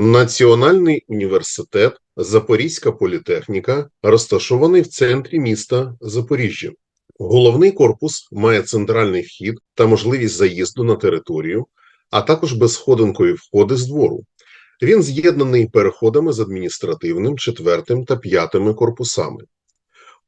Національний університет Запорізька політехніка розташований в центрі міста Запоріжжя. Головний корпус має центральний вхід та можливість заїзду на територію, а також безсходинкові входи з двору. Він з'єднаний переходами з адміністративним, четвертим та п'ятими корпусами.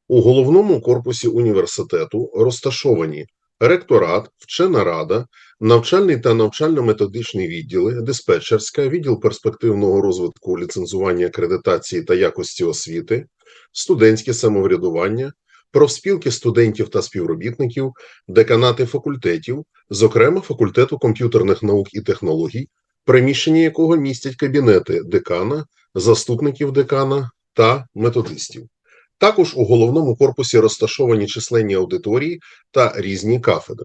У головному корпусі університету розташовані ректорат, вчена рада, навчальний та навчально-методичний відділи, диспетчерська, відділ перспективного розвитку, ліцензування, акредитації та якості освіти, студентське самоврядування, профспілки студентів та співробітників, деканати факультетів, зокрема факультету комп'ютерних наук і технологій, приміщення якого містять кабінети декана, заступників декана та методистів. Також у головному корпусі розташовані численні аудиторії та різні кафедри.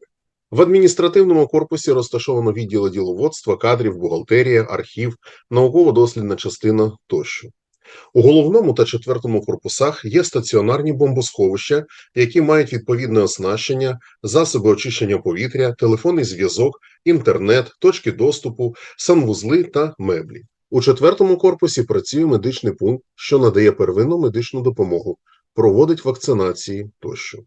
В адміністративному корпусі розташовано відділи діловодства, кадрів, бухгалтерія, архів, науково-дослідна частина тощо. У головному та четвертому корпусах є стаціонарні бомбосховища, які мають відповідне оснащення, засоби очищення повітря, телефонний зв'язок, інтернет, точки доступу, санвузли та меблі. У четвертому корпусі працює медичний пункт, що надає первинну медичну допомогу, проводить вакцинації тощо.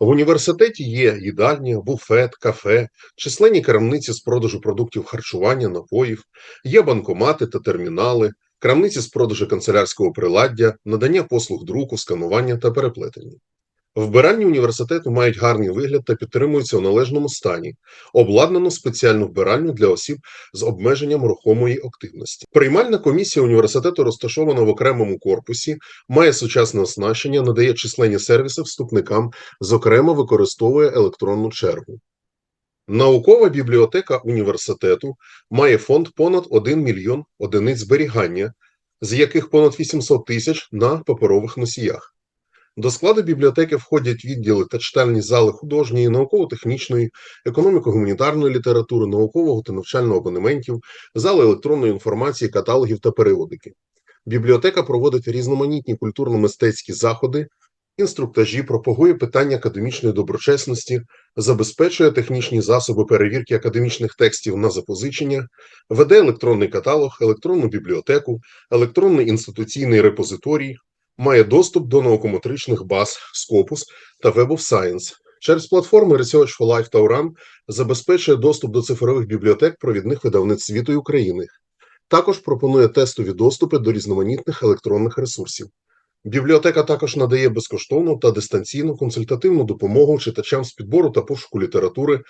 В університеті є їдальня, буфет, кафе, численні крамниці з продажу продуктів харчування, напоїв, є банкомати та термінали, крамниці з продажу канцелярського приладдя, надання послуг друку, сканування та переплетення. Вбиральні університету мають гарний вигляд та підтримуються у належному стані, обладнано спеціальну вбиральню для осіб з обмеженням рухомої активності. Приймальна комісія університету розташована в окремому корпусі, має сучасне оснащення, надає численні сервіси вступникам, зокрема використовує електронну чергу. Наукова бібліотека університету має фонд понад 1 мільйон одиниць зберігання, з яких понад 800 тисяч на паперових носіях. До складу бібліотеки входять відділи та читальні зали художньої, науково-технічної, економіко-гуманітарної літератури, наукового та навчального абонементів, зали електронної інформації, каталогів та періодики. Бібліотека проводить різноманітні культурно-мистецькі заходи, інструктажі, пропагує питання академічної доброчесності, забезпечує технічні засоби перевірки академічних текстів на запозичення, веде електронний каталог, електронну бібліотеку, електронний інституційний репозиторій, має доступ до наукометричних баз Scopus та Web of Science. Через платформи Research for Life та URAN забезпечує доступ до цифрових бібліотек провідних видавництв світу і України. Також пропонує тестові доступи до різноманітних електронних ресурсів. Бібліотека також надає безкоштовну та дистанційну консультативну допомогу читачам з підбору та пошуку літератури,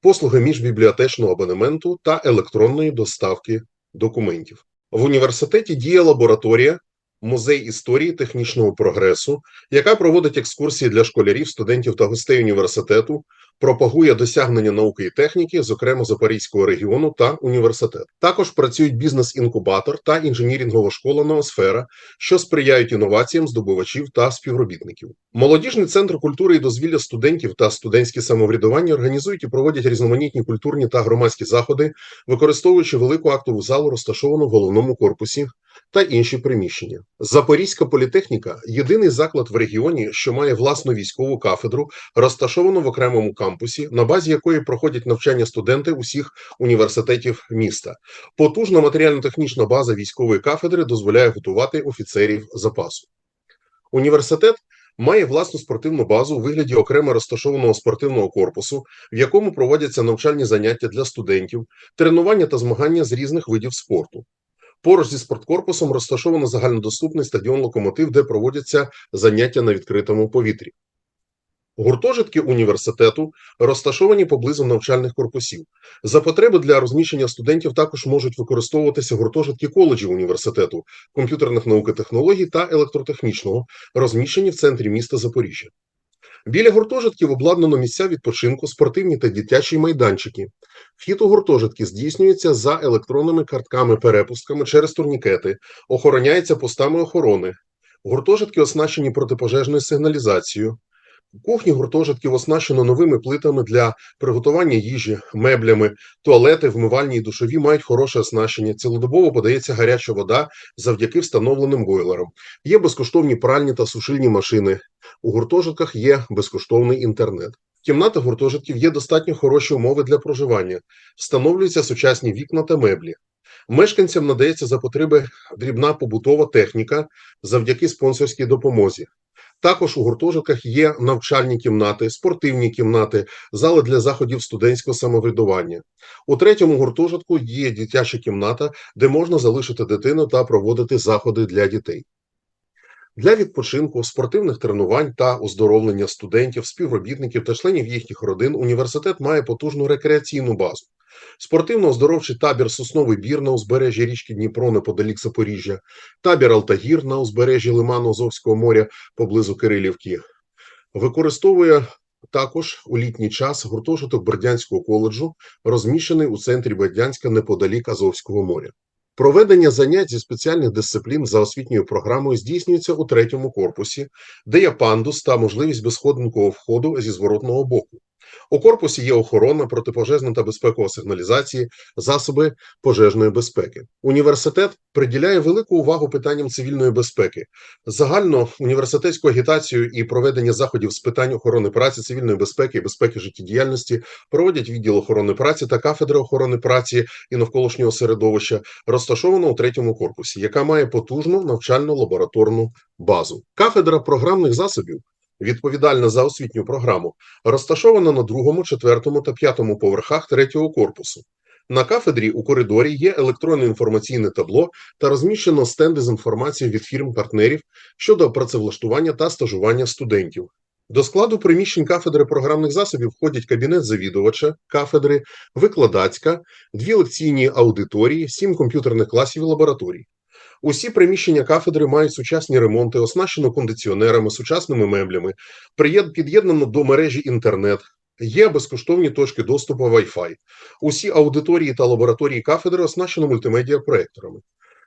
послуги міжбібліотечного абонементу та електронної доставки документів. В університеті діє лабораторія Музей історії технічного прогресу, яка проводить екскурсії для школярів, студентів та гостей університету, пропагує досягнення науки і техніки, зокрема Запорізького регіону та університет. Також працюють бізнес-інкубатор та інженірингова школа Ноосфера, що сприяють інноваціям здобувачів та співробітників. Молодіжний центр культури і дозвілля студентів та студентське самоврядування організують і проводять різноманітні культурні та громадські заходи, використовуючи велику актову залу, розташовану в головному корпусі та інші приміщення. Запорізька політехніка єдиний заклад в регіоні, що має власну військову кафедру, розташовану в окремому кампусі, на базі якої проходять навчання студенти усіх університетів міста. Потужна матеріально-технічна база військової кафедри дозволяє готувати офіцерів запасу. Університет має власну спортивну базу у вигляді окремо розташованого спортивного корпусу, в якому проводяться навчальні заняття для студентів, тренування та змагання з різних видів спорту. Поруч зі спорткорпусом розташовано загальнодоступний стадіон Локомотив, де проводяться заняття на відкритому повітрі. Гуртожитки університету розташовані поблизу навчальних корпусів. За потреби для розміщення студентів також можуть використовуватися гуртожитки коледжів університету, комп'ютерних наук і технологій та електротехнічного, розміщені в центрі міста Запоріжжя. Біля гуртожитків обладнано місця відпочинку, спортивні та дитячі майданчики. Вхід у гуртожитки здійснюється за електронними картками-перепустками через турнікети, охороняється постами охорони. Гуртожитки оснащені протипожежною сигналізацією. Кухні гуртожитків оснащено новими плитами для приготування їжі, меблями, туалети, вмивальні і душові мають хороше оснащення. Цілодобово подається гаряча вода завдяки встановленим бойлерам. Є безкоштовні пральні та сушильні машини. У гуртожитках є безкоштовний інтернет. В кімнатах гуртожитків є достатньо хороші умови для проживання, встановлюються сучасні вікна та меблі. Мешканцям надається за потреби дрібна побутова техніка завдяки спонсорській допомозі. Також у гуртожитках є навчальні кімнати, спортивні кімнати, зали для заходів студентського самоврядування. У третьому гуртожитку є дитяча кімната, де можна залишити дитину та проводити заходи для дітей. Для відпочинку, спортивних тренувань та оздоровлення студентів, співробітників та членів їхніх родин університет має потужну рекреаційну базу. Спортивно-оздоровчий табір Сосновий бір на узбережжі річки Дніпро неподалік Запоріжжя, табір Алтагір на узбережжі лиману Азовського моря поблизу Кирилівки. Використовує також у літній час гуртожиток Бердянського коледжу, розміщений у центрі Бердянська неподалік Азовського моря. Проведення занять зі спеціальних дисциплін за освітньою програмою здійснюється у третьому корпусі, де є пандус та можливість безходинкового входу зі зворотного боку. У корпусі є охорона, протипожежна та безпекова сигналізації, засоби пожежної безпеки. Університет приділяє велику увагу питанням цивільної безпеки. Загально університетську агітацію і проведення заходів з питань охорони праці, цивільної безпеки і безпеки життєдіяльності проводять відділ охорони праці та кафедра охорони праці і навколишнього середовища, розташована у третьому корпусі, яка має потужну навчально лабораторну базу. Кафедра програмних засобів відповідальна за освітню програму, розташована на другому, четвертому та п'ятому поверхах третього корпусу. На кафедрі у коридорі є електронне інформаційне табло та розміщено стенди з інформацією від фірм-партнерів щодо працевлаштування та стажування студентів. До складу приміщень кафедри програмних засобів входять кабінет завідувача кафедри, викладацька, дві лекційні аудиторії, сім комп'ютерних класів і лабораторій. Усі приміщення кафедри мають сучасні ремонти, оснащено кондиціонерами, сучасними меблями, під'єднано до мережі інтернет. Є безкоштовні точки доступу Wi-Fi. Усі аудиторії та лабораторії кафедри оснащено мультимедіа проекторами.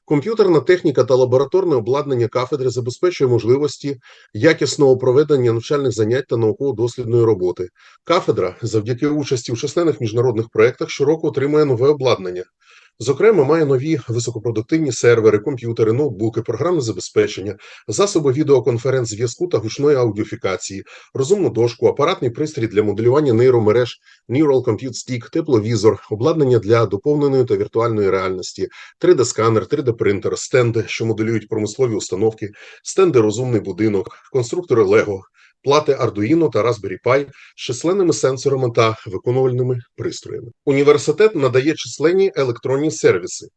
Комп'ютерна техніка та лабораторне обладнання кафедри забезпечує можливості якісного проведення навчальних занять та науково-дослідної роботи. Кафедра, завдяки участі у численних міжнародних проєктах, щороку отримує нове обладнання. Зокрема, має нові високопродуктивні сервери, комп'ютери, ноутбуки, програмне забезпечення, засоби відеоконференц-зв'язку та гучної аудіофікації, розумну дошку, апаратний пристрій для моделювання нейромереж, Neural Compute Stick, тепловізор, обладнання для доповненої та віртуальної реальності, 3D-сканер, 3D-принтер, стенди, що моделюють промислові установки, стенди розумний будинок, конструктори Lego, плати Arduino та Raspberry Pi з численними сенсорами та виконувальними пристроями. Університет надає численні електронні сервіси,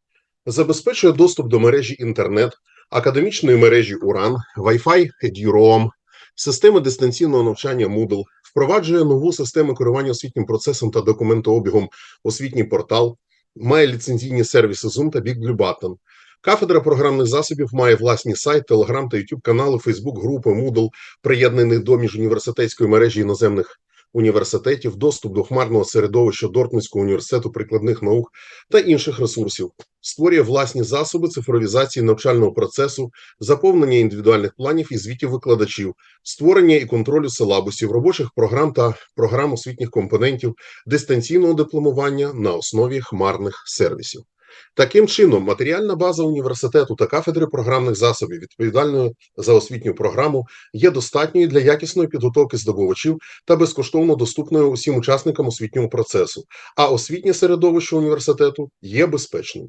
забезпечує доступ до мережі інтернет, академічної мережі URAN, Wi-Fi EduRoam, системи дистанційного навчання Moodle, впроваджує нову систему керування освітнім процесом та документообігом освітній портал, має ліцензійні сервіси Zoom та BigBlueButton. Кафедра програмних засобів має власні сайт, Telegram та YouTube канали, Facebook групи, Moodle, приєднаний до міжуніверситетської мережі іноземних університетів, доступ до хмарного середовища Дортмундського університету прикладних наук та інших ресурсів, створює власні засоби цифровізації навчального процесу, заповнення індивідуальних планів і звітів викладачів, створення і контролю силабусів, робочих програм та програм освітніх компонентів, дистанційного дипломування на основі хмарних сервісів. Таким чином, матеріальна база університету та кафедри програмних засобів, відповідальної за освітню програму, є достатньою для якісної підготовки здобувачів та безкоштовно доступною усім учасникам освітнього процесу. А освітнє середовище університету є безпечним.